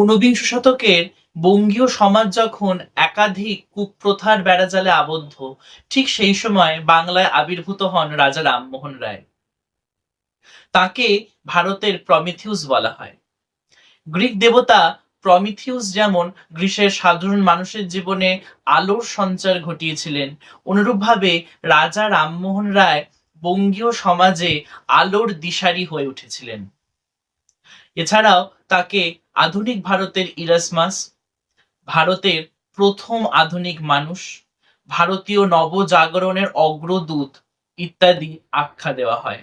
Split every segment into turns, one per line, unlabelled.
ঊনবিংশ শতকের বঙ্গীয় সমাজ যখন একাধিক কুপ্রথার বেড়াজালে আবদ্ধ, ঠিক সেই সময় বাংলায় আবির্ভূত হন রাজা রামমোহন রায়। তাকে ভারতের প্রমিথিউস বলা হয়। গ্রিক দেবতা প্রমিথিউস যেমন গ্রীসের সাধারণ মানুষের জীবনে আলোর সঞ্চার ঘটিয়েছিলেন, অনুরূপভাবে রাজা রামমোহন রায় বঙ্গীয় সমাজে আলোর দিশারি হয়ে উঠেছিলেন। এছাড়াও তাকে আধুনিক ভারতের ইরাসমাস ভারতের প্রথম আধুনিক মানুষ, ভারতীয় নবজাগরণের অগ্রদূত ইত্যাদি আখ্যা দেওয়া হয়।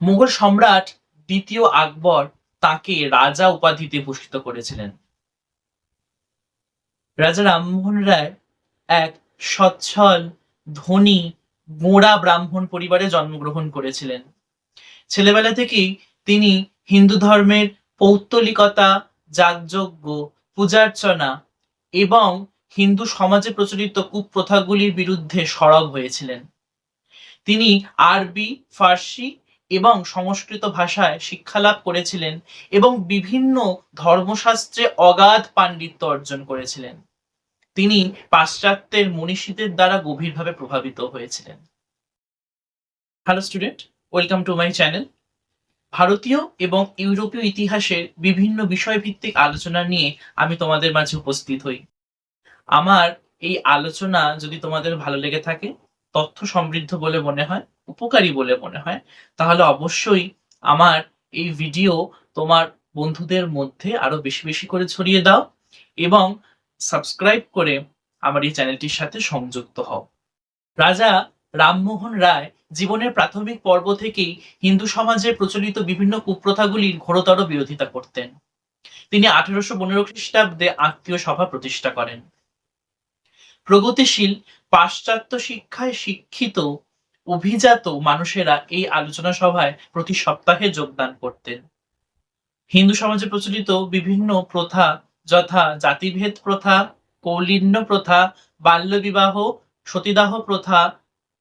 মুঘল সম্রাট দ্বিতীয় আকবর তাকে রাজা উপাধিতে ভূষিত করেছিলেন। রাজা রামমোহন রায় এক সচ্ছল, ধনী, গোঁড়া ব্রাহ্মণ পরিবারে জন্মগ্রহণ করেছিলেন। ছেলেবেলা থেকেই তিনি হিন্দু ধর্মের পৌত্তলিকতা, যাগযজ্ঞ, পূজার্চনা এবং হিন্দু সমাজে প্রচলিত কুপ্রথাগুলির বিরুদ্ধে সরব হয়েছিলেন। তিনি আরবি, ফার্সি এবং সংস্কৃত ভাষায় শিক্ষালাভ করেছিলেন এবং বিভিন্ন ধর্মশাস্ত্রে অগাধ পাণ্ডিত্য অর্জন করেছিলেন। তিনি পাশ্চাত্যের মনীষীদের দ্বারা গভীরভাবে প্রভাবিত হয়েছিলেন। Hello student welcome to my channel ভারতীয় এবং ইউরোপীয় ইতিহাসের বিভিন্ন বিষয়ভিত্তিক আলোচনা নিয়ে আমি তোমাদের মাঝে উপস্থিত হই। আমার এই আলোচনা যদি তোমাদের ভালো লেগে থাকে, তথ্য সমৃদ্ধ বলে মনে হয়, উপকারী বলে মনে হয়, তাহলে অবশ্যই আমার এই ভিডিও তোমার বন্ধুদের মধ্যে আরও বেশি বেশি করে ছড়িয়ে দাও এবং সাবস্ক্রাইব করে আমার এই চ্যানেলটির সাথে সংযুক্ত হও। রাজা রামমোহন রায় জীবনের প্রাথমিক পর্ব থেকেই হিন্দু সমাজে প্রচলিত বিভিন্ন কুপ্রথাগুলির ঘোরতর বিরোধিতা করতেন। তিনি আঠেরোশো পনেরো খ্রিস্টাব্দে আত্মীয় সভা প্রতিষ্ঠা করেন। প্রগতিশীল, পাশ্চাত্য শিক্ষায় শিক্ষিত, অভিজাত মানুষেরা এই আলোচনা সভায় প্রতি সপ্তাহে যোগদান করতেন। হিন্দু সমাজে প্রচলিত বিভিন্ন প্রথা যথা জাতিভেদ প্রথা, কৌলিন্য প্রথা, বাল্যবিবাহ, সতীদাহ প্রথা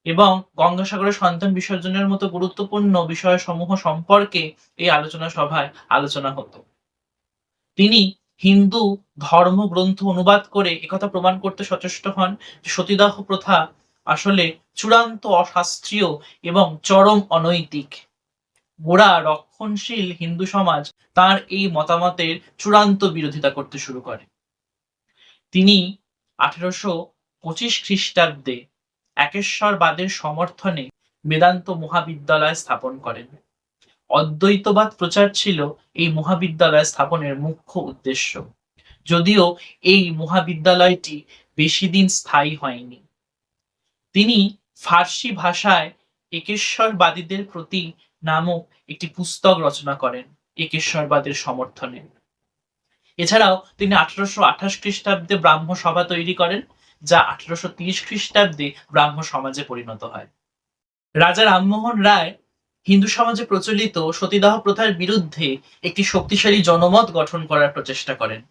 এবং গঙ্গাসাগরে সন্তান বিসর্জনের মতো গুরুত্বপূর্ণ বিষয়সমূহ সম্পর্কে এই আলোচনা সভায় আলোচনা হতো। তিনি হিন্দু ধর্মগ্রন্থ অনুবাদ করে একথা প্রমাণ করতে সচেষ্ট হন যে সতীদাহ প্রথা আসলে চূড়ান্ত অশাস্ত্রীয় এবং চরম অনৈতিক। গোড়া রক্ষণশীল হিন্দু সমাজ তার এই মতামতের চূড়ান্ত বিরোধিতা করতে শুরু করে। তিনি আঠেরোশো পঁচিশ খ্রিস্টাব্দে একেশ্বরবাদের সমর্থনে বেদান্ত মহাবিদ্যালয় স্থাপন করেন। অদ্বৈতবাদ প্রচার ছিল এই মহাবিদ্যালয় স্থাপনের মুখ্য উদ্দেশ্য। যদিও এই মহাবিদ্যালয়টি বেশি দিন স্থায়ী হয়নি। তিনি ফার্সি ভাষায় একেশ্বরবাদীদের প্রতি নামক একটি পুস্তক রচনা করেন, একেশ্বরবাদের সমর্থনে। এছাড়াও তিনি আঠারোশো আঠাশ খ্রিস্টাব্দে ব্রাহ্ম সভা তৈরি করেন যা আঠারোশো তিরিশ খ্রিস্টাব্দে ব্রাহ্ম সমাজে পরিণত হয়। রাজা রামমোহন রায় হিন্দু সমাজে প্রচলিত সতীদাহ প্রথার বিরুদ্ধে একটি শক্তিশালী জনমত গঠন করার প্রচেষ্টা করেন।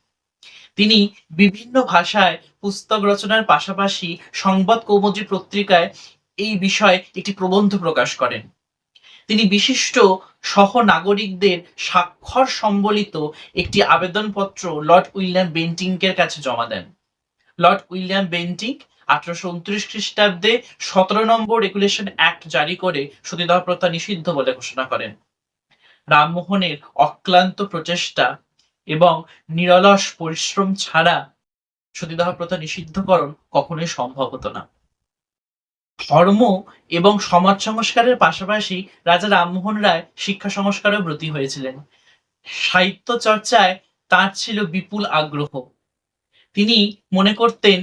তিনি বিভিন্ন ভাষায় পুস্তক রচনার পাশাপাশি সংবাদ কৌমুদী পত্রিকায় এই বিষয়ে একটি প্রবন্ধ প্রকাশ করেন। তিনি বিশিষ্ট সহ নাগরিকদের স্বাক্ষর সম্বলিত একটি আবেদনপত্র লর্ড উইলিয়াম বেন্টিংকের কাছে জমা দেন। লর্ড উইলিয়াম বেন্টিং আঠারোশো উনত্রিশ খ্রিস্টাব্দে সতেরো নম্বর রেগুলেশন অ্যাক্ট জারি করে সতীদাহ প্রথা নিষিদ্ধ বলে ঘোষণা করেন। রামমোহনের অক্লান্ত প্রচেষ্টা এবং নিরলস পরিশ্রম ছাড়া সতীদাহ প্রথা নিষিদ্ধকরণ কখনোই সম্ভব হতো না। ধর্ম এবং সমাজ সংস্কারের পাশাপাশি রাজা রামমোহন রায় শিক্ষা সংস্কারেও ব্রতী হয়েছিলেন। সাহিত্য চর্চায় তার ছিল বিপুল আগ্রহ। তিনি মনে করতেন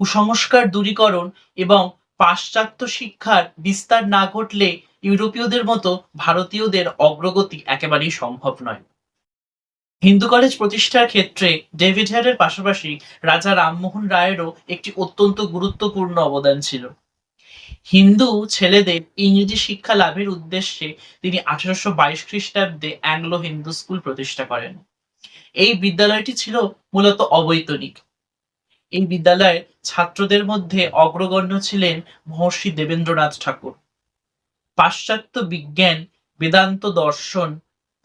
কুসংস্কার দূরীকরণ এবং পাশ্চাত্য শিক্ষার বিস্তার না ঘটলে ইউরোপীয়দের মতো ভারতীয়দের অগ্রগতি একেবারেই সম্ভব নয়। হিন্দু কলেজ প্রতিষ্ঠার ক্ষেত্রে ডেভিড হেয়ারের পাশাপাশি রাজা রামমোহন রায়েরও একটি অত্যন্ত গুরুত্বপূর্ণ অবদান ছিল। হিন্দু ছেলেদের ইংরেজি শিক্ষা লাভের উদ্দেশ্যে তিনি আঠারোশো বাইশ খ্রিস্টাব্দে অ্যাংলো হিন্দু স্কুল প্রতিষ্ঠা করেন। এই বিদ্যালয়টি ছিল মূলত অবৈতনিক। এই বিদ্যালয়ের ছাত্রদের মধ্যে অগ্রগণ্য ছিলেন মহর্ষি দেবেন্দ্রনাথ ঠাকুর। পাশ্চাত্য বিজ্ঞান, বেদান্ত দর্শন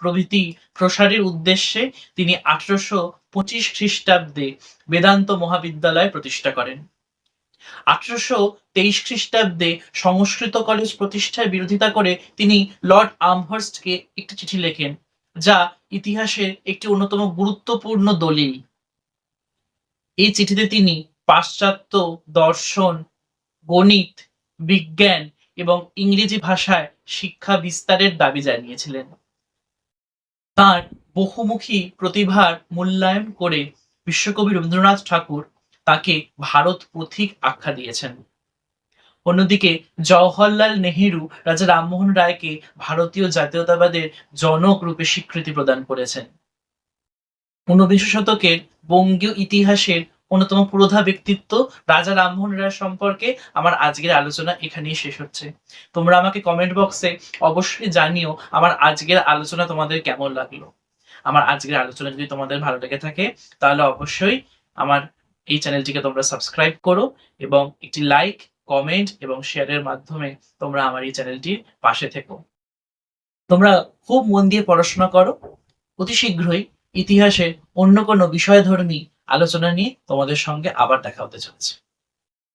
প্রভৃতি প্রসারের উদ্দেশ্যে তিনি আঠারোশো পঁচিশ খ্রিস্টাব্দে বেদান্ত মহাবিদ্যালয় প্রতিষ্ঠা করেন। আঠারোশো তেইশ খ্রিস্টাব্দে সংস্কৃত কলেজ প্রতিষ্ঠার বিরোধিতা করে তিনি লর্ড আমহার্স্টকে একটি চিঠি লেখেন, যা ইতিহাসের একটি অন্যতম গুরুত্বপূর্ণ দলিল। এই চিঠিতে তিনি পাশ্চাত্য দর্শন, গণিত, বিজ্ঞান এবং ইংরেজি ভাষায় শিক্ষা বিস্তারের দাবি জানিয়েছিলেন। তার বহুমুখী প্রতিভার মূল্যায়ন করে বিশ্বকবি রবীন্দ্রনাথ ঠাকুর তাকে ভারত পথিক আখ্যা দিয়েছেন। অন্যদিকে জওহরলাল নেহেরু রাজা রামমোহন রায়কে ভারতীয় জাতীয়তাবাদের জনক রূপে স্বীকৃতি প্রদান করেছেন। ঊনবিংশ শতকের বঙ্গীয় ইতিহাসের অন্যতম পুরোধা ব্যক্তিত্ব রাজা রামমোহন রায় সম্পর্কে আমার আজকের আলোচনা এখানেই শেষ হচ্ছে। তোমরা আমাকে কমেন্ট বক্সে অবশ্যই জানিও আমার আজকের আলোচনা তোমাদের কেমন লাগল। আমার আজকের আলোচনা যদি তোমাদের ভালো লেগে থাকে, তাহলে অবশ্যই আমার এই চ্যানেলটিকে তোমরা সাবস্ক্রাইব করো এবং একটি লাইক কমেন্ট এবং শেয়ারের মাধ্যমে তোমরা আমার এই চ্যানেলটির পাশে থেকো। তোমরা খুব মন দিয়ে পড়াশোনা করো, অতি শীঘ্রই ইতিহাসে অন্য কোনো বিষয়ধর্মী আলোচনা নিয়ে তোমাদের সঙ্গে আবার দেখা হতে চলেছে।